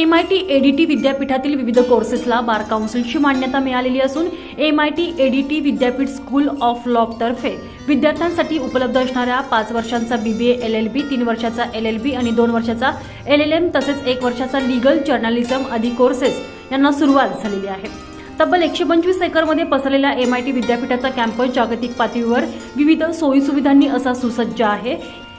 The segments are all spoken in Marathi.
एम आय टी एडीटी विद्यापीठातील विविध कोर्सेसला बार काउन्सिलची मान्यता मिळालेली असून एम आय टी एडीटी विद्यापीठ स्कूल ऑफ लॉतर्फे विद्यार्थ्यांसाठी उपलब्ध असणाऱ्या पाच वर्षांचा बीबीए एल एल बी तीन वर्षाचा एल एल बी आणि दोन वर्षाचा एल एल एम तसेच एक वर्षाचा लीगल जर्नलिझम आदी कोर्सेस यांना सुरुवात झालेली आहे. तब्बल एकशे पंचवीस एकरमध्ये पसरलेल्या एम आय टी विद्यापीठाचा कॅम्पस जागतिक पातळीवर विविध सोयीसुविधांनी असा सुसज्ज आहे.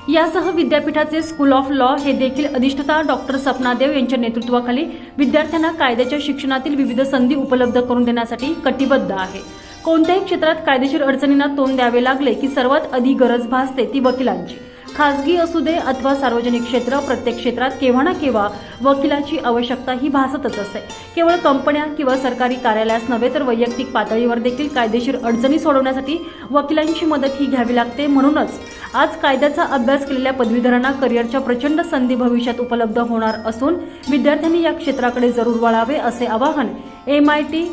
यासह विद्यापीठाचे स्कूल ऑफ लॉ हे देखील अधिष्ठता डॉक्टर सपना देव यांच्या नेतृत्वाखाली विद्यार्थ्यांना कायद्याच्या शिक्षणातील विविध संधी उपलब्ध करून देण्यासाठी कटिबद्ध आहे. कोणत्याही क्षेत्रात कायदेशीर अडचणींना तोंड द्यावे लागले की सर्वात आधी गरज भासते ती वकिलांची. खासगी असू दे अथवा सार्वजनिक क्षेत्र प्रत्येक क्षेत्रात केव्हा ना केव्हा वकिलाची आवश्यकता ही भासतच असते. केवळ कंपन्या किंवा सरकारी कार्यालयास नव्हे तर वैयक्तिक पातळीवर देखील कायदेशीर अडचणी सोडवण्यासाठी वकिलांची मदत ही घ्यावी लागते म्हणूनच आज कायद्याचा अभ्यास केलेल्या पदवीधरांना करिअरच्या प्रचंड संधी भविष्यात उपलब्ध होणार असून विद्यार्थ्यांनी या क्षेत्राकडे जरूर वळावे असे आवाहन M I T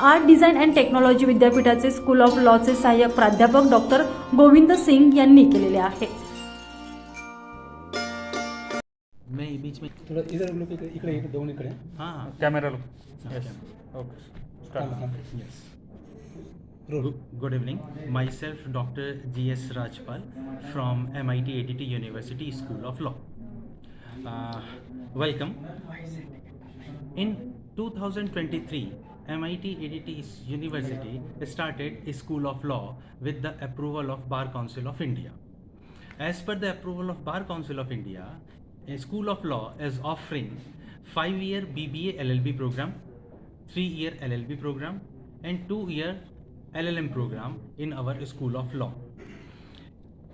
art design and technology विद्यापीठाचे स्कूल ऑफ लॉचे सहाय्यक प्राध्यापक डॉक्टर गोविंद सिंग यांनी केलेले आहे. मैं बीच में. थोडं इधर लोक इकडे इकडे इकडे दोन इकडे. हाँ कॅमेरा लोक yes okay good evening. Myself dr gs rajpal from mit adt university school of law. Uh, welcome. In 2023 mit adt university started a school of law with the approval of bar council of india. As per the approval of bar council of india a school of law is offering 5 year bba llb program 3 year llb program and 2 year llm program in our school of law.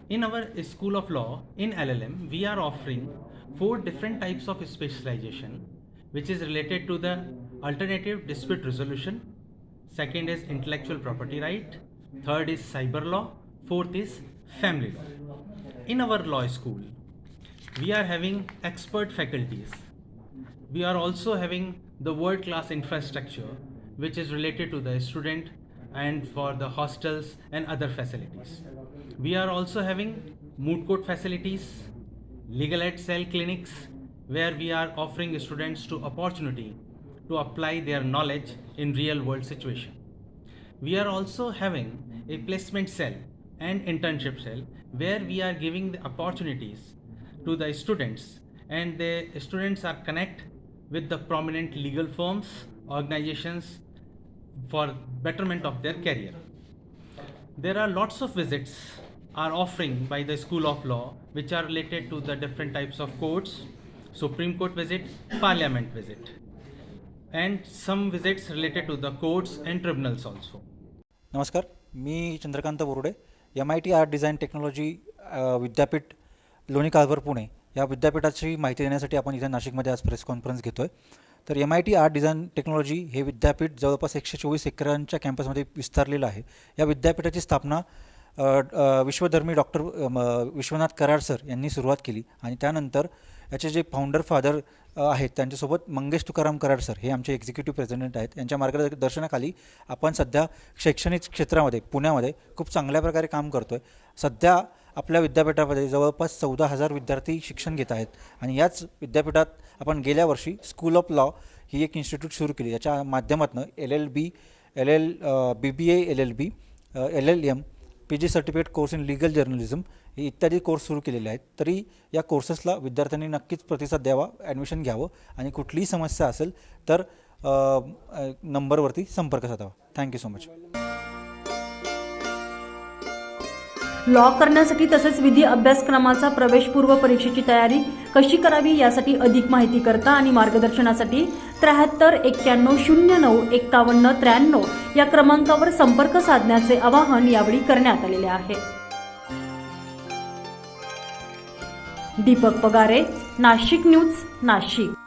In our school of law in llm we are offering four different types of specialization which is related to the alternative dispute resolution. Second is intellectual property right. Third is cyber law. Fourth is family law. In our law school we are having expert faculties. We are also having the world class infrastructure which is related to the student and for the hostels and other facilities. We are also having moot court facilities legal aid cell clinics where we are offering students to opportunity to apply their knowledge in real world situation. We are also having a placement cell and internship cell where we are giving the opportunities to the students and the students are connect with the prominent legal firms organizations for betterment of their career there are lots of visits are offering by the school of law which are related to the different types of courts supreme court visit parliament visit and some visits related to the courts and tribunals also नमस्कार मी Chandrakant Borude M I T art design technology विद्यापीठ लोणी काळभर पुणे या विद्यापीठाची माहिती देण्यासाठी आपण इथे नाशिकमध्ये आज प्रेस कॉन्फरन्स घेतो आहे तर M I T art design technology हे विद्यापीठ जवळपास एकशे चोवीस एकरांच्या कॅम्पसमध्ये विस्तारलेलं आहे. या विद्यापीठाची स्थापना विश्वधर्मी डॉक्टर विश्वनाथ कराड सर यांनी सुरुवात केली आणि त्यानंतर याचे जे फाउंडर फादर आहेत त्यांच्यासोबत मंगेश तुकाराम कराड सर हे आमचे एक्झिक्युटिव्ह प्रेसिडेंट आहेत. यांच्या मार्गदर्शनाखाली आपण सध्या शैक्षणिक क्षेत्रामध्ये पुण्यामध्ये खूप चांगल्या प्रकारे काम करतो आहे सध्या आपल्या विद्यापीठामध्ये जवळपास चौदा हजार विद्यार्थी शिक्षण घेत आहेत. आणि याच विद्यापीठात आपण गेल्या वर्षी स्कूल ऑफ लॉ ही एक इन्स्टिट्यूट सुरू केली. याच्या माध्यमातून L L B L L B B A L L B L L M P G certificate course in legal journalism हे इत्यादी कोर्स सुरू केलेले आहेत. तरी या कोर्सेसला विद्यार्थ्यांनी नक्कीच प्रतिसाद द्यावा ॲडमिशन घ्यावं आणि कुठलीही समस्या असेल तर नंबरवरती संपर्क साधावा. थँक्यू सो मच लॉ करण्यासाठी तसेच विधी अभ्यासक्रमाचा प्रवेशपूर्व परीक्षेची तयारी कशी करावी यासाठी अधिक माहिती करता आणि मार्गदर्शनासाठी त्र्याहत्तर एक्क्याण्णव शून्य नऊ एक्कावन्न त्र्याण्णव या क्रमांकावर संपर्क साधण्याचे आवाहन यावेळी करण्यात आलेले आहे. दीपक पगारे नाशिक न्यूज नाशिक.